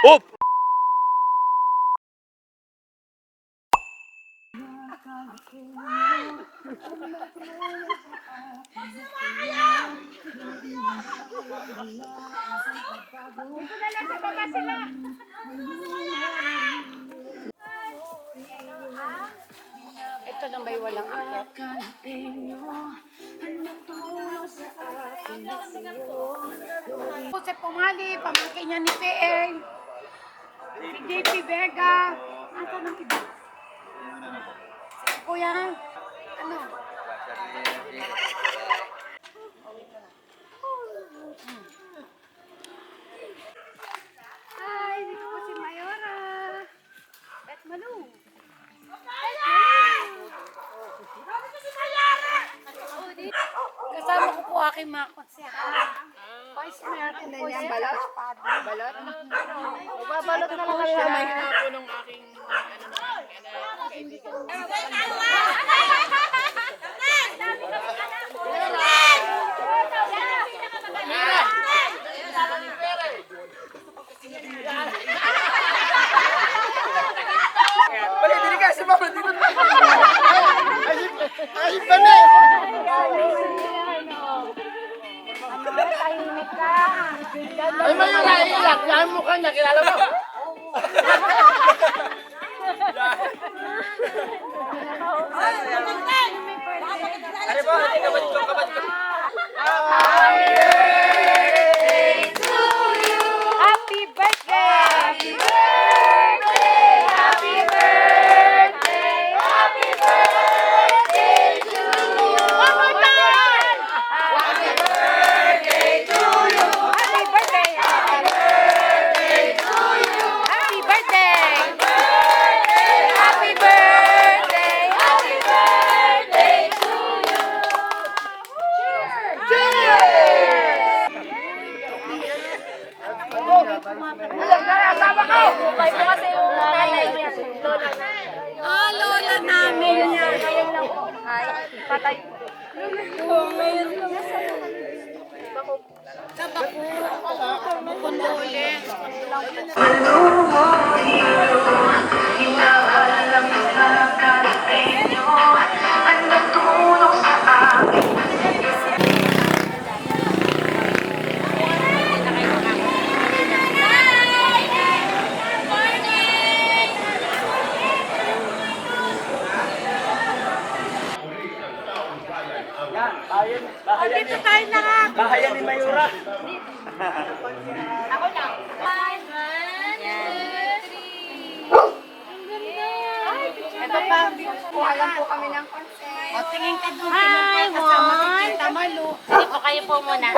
Op! Ito lang ba'y walang akyat? Jose Pumali, pamangkin niya ni PL. Si JP Vega. Ito ng iba. Si Kuya. Ano? Hi, dito po si Mayora. At Malu. Kasama ko po aking mga konsehal. Vice Mayor po si Balot. Balot? Magbabalot na lang siya. May hinapo ng aking Balik, dili ka, Mama, dito. Na. Ayip, Ay, may yung naiiyak. Yan mo ka niya, kilala mo. Ano ba? Hindi ka ba dito? Ka May po kasi yung nanay niya. Lola na. Ah, lola namin niya. Ngayon lang po. Ay, patay. Yan, bayan. Bahayan Dito tayo lahat. Bahayan ni Mayura. Ako lang. One, two, three. Ito pa, kuha lang po kami ng consent. O, tingin ka doon. Hi, one. Kita malu. Dito kayo po muna.